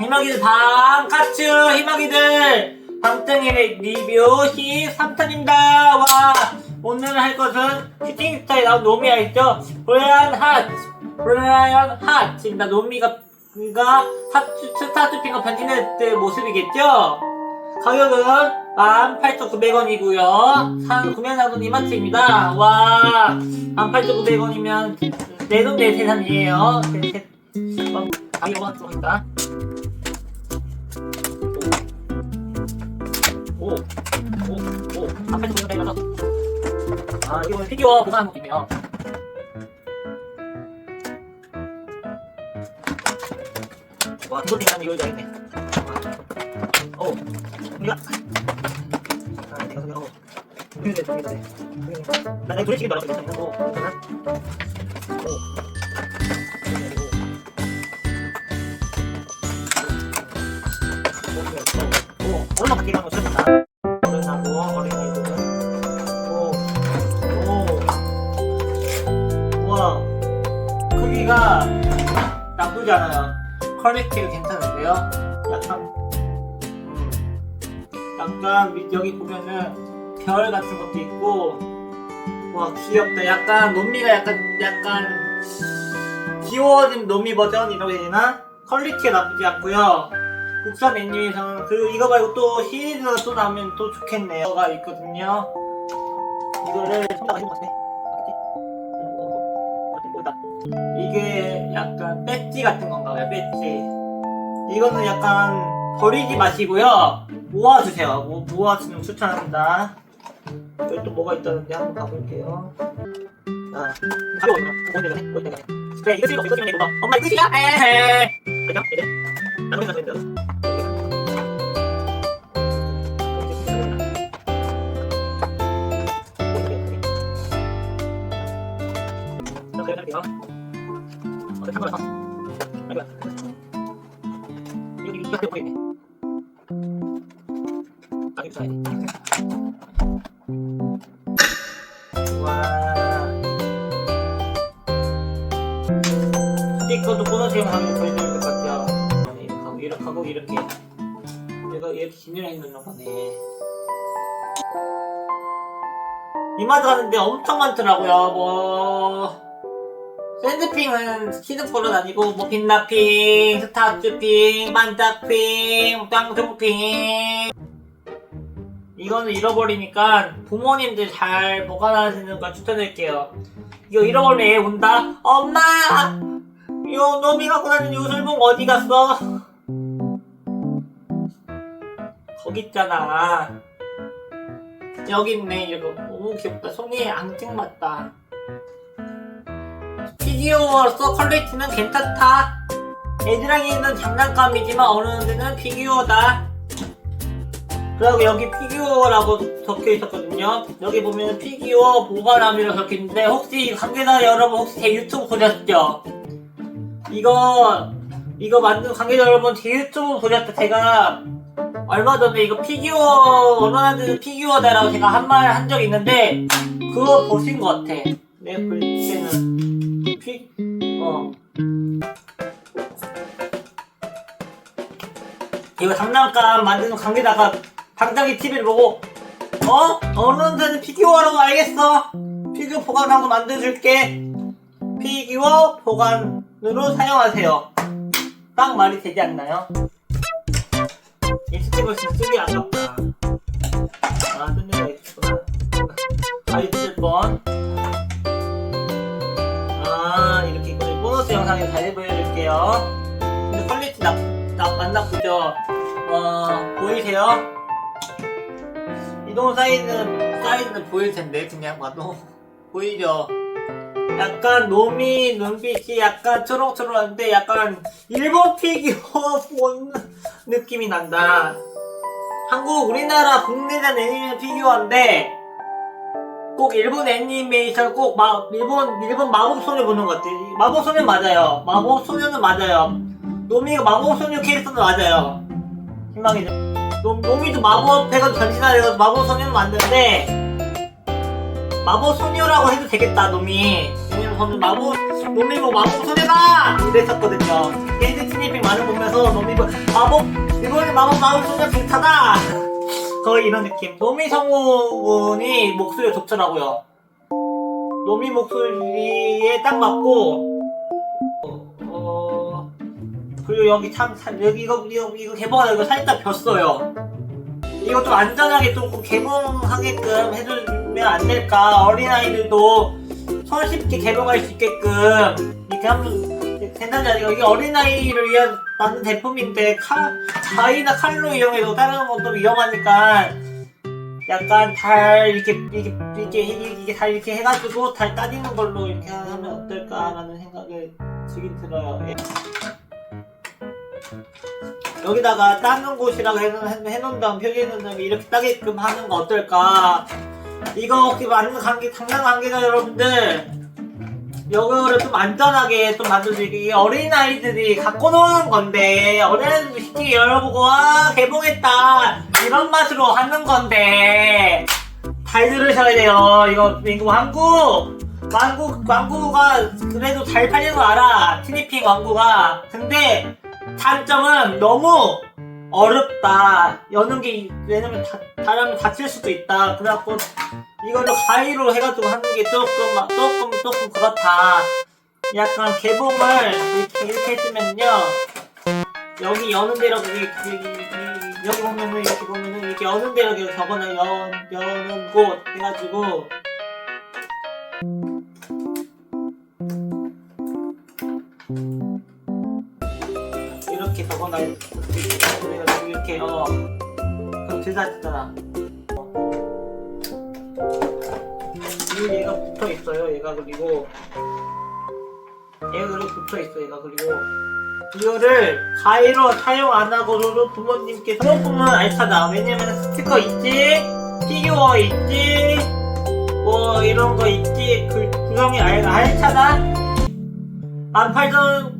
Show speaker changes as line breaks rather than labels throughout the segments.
희망이들 방 카츠 희망이들. 방땡이의 리뷰 13탄입니다. 와 오늘 할 것은 슈팅 스타에 나온 노미아 있죠? 브라이언 하트 브라이언 하트입니다. 노미가 가 스타트핑과 변신할 때 모습이겠죠? 가격은 18,900원이고요. 산 구매 상품 이마트입니다. 와 18,900원이면 내 돈 내 세상이에요. 가격 한번 들어갑니다 오, 오, 오, 앞에서 보면 되면서. 아, 오늘 피규어 보관하는 것이네요. 와, 이거 대단 이거 이거겠네. 오, 우리가. 아, 내가 그냥 어. 이거 돼. 나 내가 지금 나가서 괜찮아. 오, 괜찮아. 오. 오, 얼마 밖에 가 퀄리티가 괜찮은데요. 약간, 음, 약간 밑- 여기 보면은 별 같은 것도 있고, 와 귀엽다. 약간 논미가 약간 약간 귀여워진 논미 버전이라고 해야 되나? 퀄리티가 나쁘지 않고요. 국산 애니메이션은 그 이거 말고 또 시리즈가 또 나오면 또 좋겠네요. 가 있거든요. 이거를 손가 가지고 같은데. 뭐다. 이게 약간 배지 같은 건가 봐요. 배지. 이거는 약간 버리지 마시고요. 모아주세요. 모, 모아주면 추천합니다. 여기 또 뭐가 있다는데 한번 가볼게요. 아, 가벼워 이거. 이거? 그래 이거 찍어 이거 찍으면 이거. 엄마 이거 찍어. 에헤. 그죠? 이래. 나머지 나서 힘들 스티커도 보너스형 하면 보여드릴 것 같아요. 이렇게 하고 이렇게 하고 이렇게 얘가 이렇게 진열해 있는 거네. 이마트 가는데 엄청 많더라고요. 뭐 샌드핑은 시드폴은 아니고 뭐 빛나핑, 스타트핑, 반짝핑, 땅종핑 이거는 잃어버리니까 부모님들 잘 보관하시는 걸 추천드릴게요. 이거 잃어버리면 애 온다. 엄마! 요 놈이 갖고 다니는 요술봉 어디 갔어? 거기 있잖아. 여기 있네. 이거 너무 귀엽다. 손이 앙증 맞다. 피규어로서 퀄리티는 괜찮다. 애들랑 있는 장난감이지만 어느 데는 피규어다. 그리고 여기 피규어라고 적혀 있었거든요. 여기 보면 피규어 보관함이라고 적혀 있는데 혹시 관계자 여러분 혹시 제 유튜브 보셨죠? 이거 이거 만든 관계자 여러분 제 유튜브 보셨죠? 제가 얼마 전에 이거 피규어 원하는 피규어다라고 제가 한 말 한 적 있는데 그거 보신 것 같아. 내가 볼 때는 이거 장난감 만드는 관계다가 당장에 TV를 보고 어? 어른들은 피규어라고 알겠어 피규어 보관하고 만들어줄게 피규어 보관으로 사용하세요 딱 말이 되지 않나요? 이 스티커스는 쓰기 아깝다 아 뜯는 있구나 아 있을 뻔 아, 이렇게. 보너스 영상에 다시 보여드릴게요. 근데 퀄리티 나, 나, 안 나쁘죠? 어, 보이세요? 이동 사이즈는, 사이즈는 보일 텐데, 그냥 봐도. 보이죠? 약간 놈이 눈빛이 약간 초록초록한데 약간 일본 피규어 본 느낌이 난다. 한국, 우리나라 국내산 애니메이션 피규어인데 꼭 일본 애니메이션 꼭 마, 일본 일본 마법 소녀 보는 것 같아. 마법 소녀 맞아요. 마법 소녀는 맞아요. 노미가 마법 소녀 캐릭터는 맞아요. 희망이죠. 노, 노미도 마법 해가지고 변신하려고 마법 소녀는 맞는데 마법 소녀라고 해도 되겠다 노미. 왜냐면 저는 마법 노미보 마법 소녀다! 이랬었거든요. 게이드 티니핑 거 보면서 노미보 마법 이거는 마법 마법 소녀 비슷하다! 거의 이런 느낌. 노미 성우분이 목소리가 좋더라고요. 노미 목소리에 딱 맞고 어 그리고 여기 참 살- 여기 이거 이거 이거 개봉하다 이거 살짝 뱄어요 이거 좀 안전하게 조금 개봉하게끔 해주면 안 될까 어린아이들도 손쉽게 개봉할 수 있게끔 이렇게 하면 괜찮지 않을까 이게 어린아이를 위한 만든 제품인데 칼, 가위나 칼로 이용해도 다른 것도 위험하니까 약간 잘 이렇게 이렇게 이렇게 이게 잘 이렇게 해가지고 잘 따지는 걸로 이렇게 하면 어떨까라는 생각이 들긴 들어요. 예. 여기다가 따는 곳이라고 해놓- 해놓은 다음 표기해놓은 다음에 이렇게 따게끔 하는 거 어떨까? 이거 혹시 맞는 관계, 장난 관계자 여러분들, 이거를 좀 안전하게 좀 만들어주기. 어린아이들이 갖고 노는 건데, 어린아이들도 쉽게 열어보고, 와, 개봉했다. 이런 맛으로 하는 건데, 잘 들으셔야 돼요. 이거, 이거 왕구! 왕구, 왕구가 그래도 잘 팔리는 거 알아. 티니핑 왕구가. 근데, 단점은 너무 어렵다. 여는 게, 왜냐면 다, 다르면 다칠 수도 있다. 그래갖고, 이거를 가위로 해가지고 하는 게 조금, 막 조금, 조금 그렇다. 약간 개봉을 이렇게, 이렇게 해주면요. 여기 여는 대로, 여기, 여기, 보면은, 이렇게 보면은, 이렇게 여는 대로 적어놔. 여, 여는 곳 해가지고, 적어놔. 이렇게, 이렇게, 어. 그럼 됐잖아. 그리고 얘가 붙어 있어요. 얘가 그리고 얘가 붙어 있어. 얘가 그리고 이거를 가위로 사용 안 하고도 부모님께서 부모님은 알차다. 왜냐면 스티커 있지, 피규어 있지, 뭐 이런 거 있지. 그 구성이 알 알차다. 안 팔던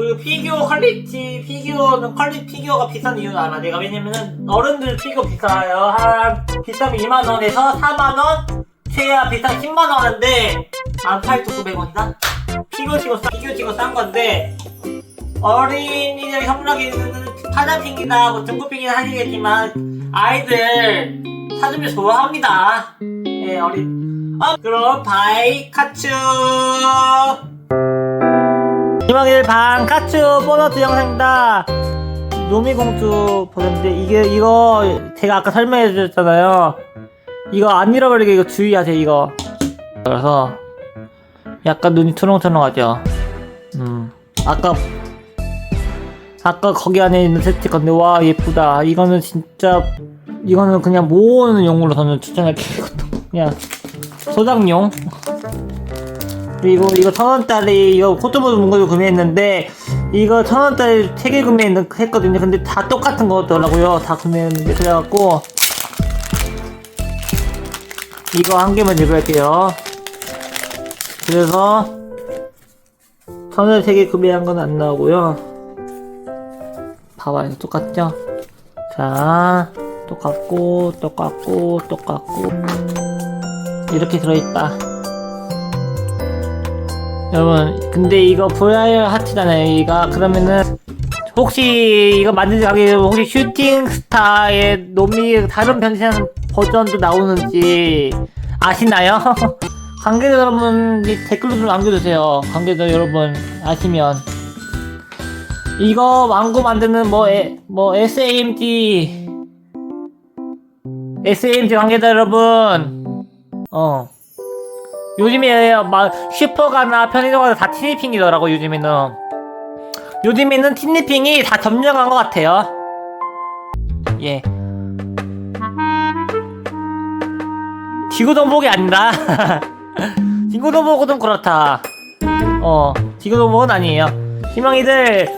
그리고 피규어 퀄리티 피규어는 퀄리티 피규어가 비싼 이유는 알아. 내가 왜냐면은 어른들 피규어 비싸요. 한 비싸면 2만 원에서 4만 원? 최하 비싸 10만 원인데 18,900원이다? 피규어 치고 싸 피규어 치고 싼 건데 어린이들 협력에는 파자핑이나 뭐 중고핑이나 하시겠지만 아이들 사주면 좋아합니다. 예 어린 어, 그럼 바이 카츄 이막일 반 카츄 보너스 영상이다. 노미공주 보는데 이게 이거 제가 아까 설명해 주셨잖아요. 이거 안 잃어버리게 이거 주의하세요 이거. 그래서 약간 눈이 투렁투렁하죠. 음 아까 아까 거기 안에 있는 스티커인데 와 예쁘다. 이거는 진짜 이거는 그냥 모으는 용으로 저는 추천할게요. 그냥 소장용. 그리고 이거 천 원짜리 이거 포토보드 문구도 구매했는데 이거 천 원짜리 세 개 구매했거든요. 근데 다 똑같은 거더라고요. 다 구매했는데 그래갖고 이거 한 개만 제거할게요. 그래서 천 원짜리 세개 구매한 건 안 나오고요. 봐봐요, 똑같죠? 자, 똑같고 똑같고 똑같고 이렇게 들어있다. 여러분 근데 이거 VR 하트잖아요 이가 그러면은 혹시 이거 만든 가게 혹시 슈팅 스타의 놈이 다른 변신하는 버전도 나오는지 아시나요? 관계자 여러분 이 댓글로 좀 남겨주세요. 관계자 여러분 아시면. 이거 왕구 만드는 뭐, 에, 뭐 SAMG SAMG 관계자 여러분. 어 요즘에 막 슈퍼 가나 편의점 가서 다 티니핑이더라고 요즘에는. 요즘에는 티니핑이 다 점령한 것 같아요. 예. 지구동복이 아니라 지구동복은 좀 그렇다. 어 지구동복은 아니에요. 희망이들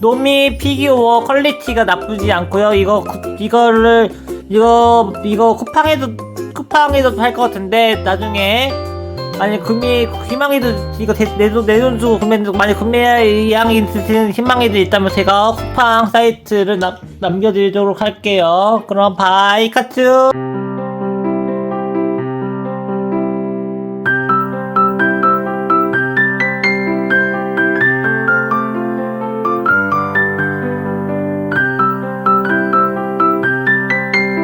노미 피규어 퀄리티가 나쁘지 않고요. 이거 구- 이거를 이거 이거 쿠팡에도 쿠팡에도 팔 것 같은데 나중에 만약 구매 희망이들 이거 내돈 내돈 주고 구매 만약 구매할 의향이 있으신 희망이들 있다면 제가 쿠팡 사이트를 남, 남겨드리도록 할게요. 그럼 바이 카츠.